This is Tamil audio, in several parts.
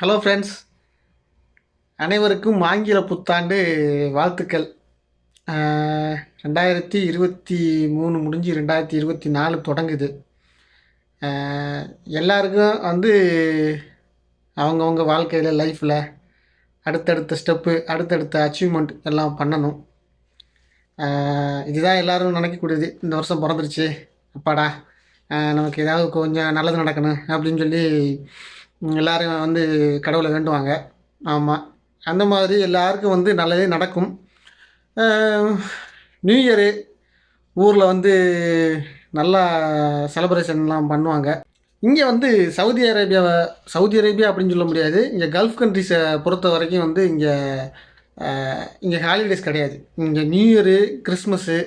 ஹலோ ஃப்ரெண்ட்ஸ் அனைவருக்கும் ஆங்கில புத்தாண்டு வாழ்த்துக்கள். ரெண்டாயிரத்தி இருபத்தி மூணு முடிஞ்சு ரெண்டாயிரத்தி இருபத்தி நாலு தொடங்குது. எல்லாருக்கும் வந்து அவங்கவுங்க வாழ்க்கையில் லைஃப்பில் அடுத்தடுத்த ஸ்டெப்பு அடுத்தடுத்த அச்சீவ்மெண்ட் எல்லாம் பண்ணணும். இதுதான் எல்லோரும் நினைக்கக்கூடியது. இந்த வருஷம் பிறந்துருச்சு. அப்பாடா நமக்கு ஏதாவது கொஞ்சம் நல்லது நடக்கணும் அப்படின்னு சொல்லி எல்லோரும் வந்து கடவுளை வேண்டுவாங்க. ஆமாம் அந்த மாதிரி எல்லாருக்கும் வந்து நல்லதே நடக்கும். நியூ இயரு ஊரில் வந்து நல்லா செலப்ரேஷன்லாம் பண்ணுவாங்க. இங்கே வந்து சவுதி அரேபியாவை சவுதி அரேபியா அப்படின்னு சொல்ல முடியாது. இங்கே கல்ஃப் கண்ட்ரிஸை பொறுத்த வரைக்கும் வந்து இங்கே இங்கே ஹாலிடேஸ் கிடையாது. இங்கே நியூ இயரு கிறிஸ்மஸ்ஸு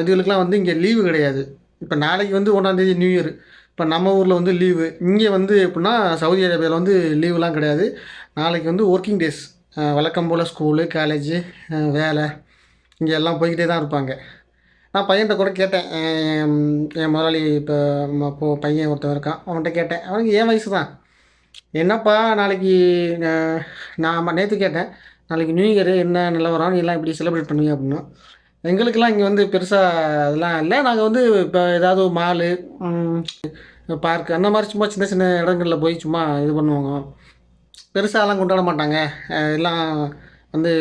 இதுகளுக்கெல்லாம் வந்து இங்கே லீவு கிடையாது. இப்போ நாளைக்கு வந்து ஒன்றாந்தேதி நியூ இயர் இப்போ நம்ம ஊரில் வந்து லீவு இங்கே வந்து எப்படின்னா சவுதி அரேபியாவில் வந்து லீவுலாம் கிடையாது. நாளைக்கு வந்து ஒர்க்கிங் டேஸ் வழக்கம் போல் ஸ்கூலு காலேஜு வேலை இங்கே எல்லாம் போய்கிட்டே தான் இருப்பாங்க. நான் பையன்கிட்ட கூட கேட்டேன். என் முதலாளி இப்போ இப்போ பையன் ஒருத்தன் இருக்கான். அவன்கிட்ட கேட்டேன். அவனுக்கு ஏன் வயசு தான். என்னப்பா நாளைக்கு நான் நேற்று கேட்டேன். நாளைக்கு நியூ இயர் என்ன நிலவரம் நீ எல்லாம் இப்படி செலிப்ரேட் பண்ணுவீங்க அப்படின்னா. எங்களுக்கெல்லாம் இங்கே வந்து பெருசாக அதெல்லாம் இல்லை. நாங்கள் வந்து இப்போ ஏதாவது மாலு பார்க் அந்த மாதிரி சும்மா சின்ன சின்ன இடங்களில் போய் சும்மா இது பண்ணுவாங்க. பெருசாலாம் கொண்டாட மாட்டாங்க. எல்லாம் வந்து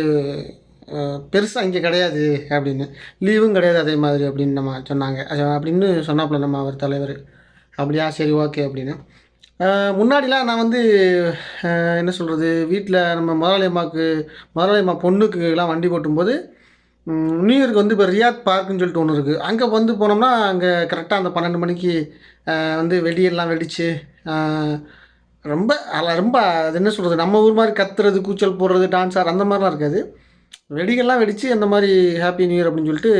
பெருசாக இங்கே கிடையாது அப்படின்னு. லீவும் கிடையாது அதே மாதிரி அப்படின்னு நம்ம சொன்னாங்க. அப்படின்னு சொன்னாப்புல நம்ம அவர் தலைவர். அப்படியா சரி ஓகே அப்படின்னு. முன்னாடிலாம் நான் வந்து என்ன சொல்கிறது வீட்டில் நம்ம முதலாளி அம்மாவுக்கு முதலாளி அம்மா பொண்ணுக்குலாம் வண்டி ஓட்டும்போது ம், நியூ இயருக்கு வந்து இப்போ ரியாத் பார்க்குன்னு சொல்லிட்டு ஒன்று இருக்குது அங்கே வந்து போனோம்னா அங்கே கரெக்டாக அந்த பன்னெண்டு மணிக்கு வந்து வெடியெல்லாம் வெடித்து ரொம்ப அதெல்லாம் ரொம்ப அது என்ன சொல்கிறது நம்ம ஊர் மாதிரி கத்துறது கூச்சல் போடுறது டான்ஸ் அந்த மாதிரிலாம் இருக்காது. வெடிகள்லாம் வெடித்து அந்த மாதிரி ஹாப்பி நியூ இயர் அப்படின்னு சொல்லிட்டு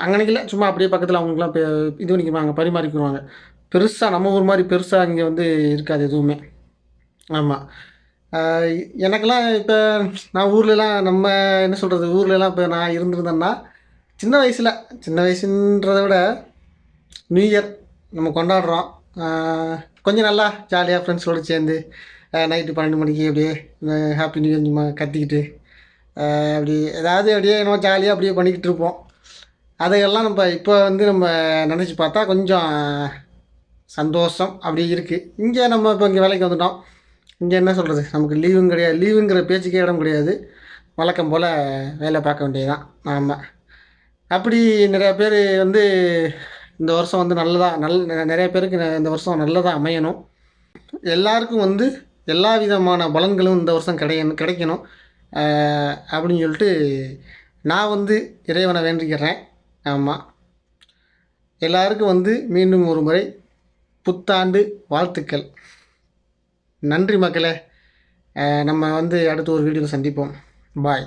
அங்கனைக்கில் சும்மா அப்படியே பக்கத்தில் அவங்களுக்குலாம் பே- இது அங்கே பரிமாறிக்கிடுவாங்க பெருசாக நம்ம ஊர் மாதிரி பெருசாக இங்கே வந்து இருக்காது எதுவுமே. ஆமாம் எனக்கெல்லாம் இப்போ நான் ஊர்லலாம் நம்ம என்ன சொல்கிறது ஊர்லலாம் இப்போ நான் இருந்திருந்தேன்னா சின்ன வயசில் சின்ன வயசுன்றதை விட நியூ இயர் நம்ம கொண்டாடுறோம். கொஞ்சம் நல்லா ஜாலியாக ஃப்ரெண்ட்ஸோடு சேர்ந்து நைட்டு பன்னெண்டு மணிக்கு அப்படியே ஹாப்பி நியூ இயர் சும்மா கத்திக்கிட்டு அப்படி ஏதாவது அப்படியே நம்ம ஜாலியாக அப்படியே பண்ணிக்கிட்டு இருப்போம். அதையெல்லாம் நம்ம இப்போ வந்து நம்ம நினச்சி பார்த்தா கொஞ்சம் சந்தோஷம் அப்படி இருக்குது இங்கே நம்ம இப்போ இங்கே வேலைக்கு வந்துட்டோம். இங்கே என்ன சொல்கிறது நமக்கு லீவும் கிடையாது. லீவுங்கிற பேச்சுக்கே இடம் கிடையாது. வழக்கம் போல் வேலை பார்க்க வேண்டியதுதான். ஆமாம் அப்படி நிறைய பேர் வந்து இந்த வருஷம் வந்து நல்லதாக நல் நிறைய பேருக்கு ந- இந்த வருஷம் நல்லதாக அமையணும். எல்லாருக்கும் வந்து எல்லா விதமான பலன்களும் இந்த வருஷம் கிடையணும் கிடைக்கணும். அப்படின்னு சொல்லிட்டு நான் வந்து இறைவனை வேண்டிக்கிறேன். ஆமாம் எல்லாருக்கும் வந்து மீண்டும் ஒரு முறை புத்தாண்டு வாழ்த்துக்கள். நன்றி மக்களே. நம்ம வந்து அடுத்த ஒரு வீடியோவில் சந்திப்போம். பாய்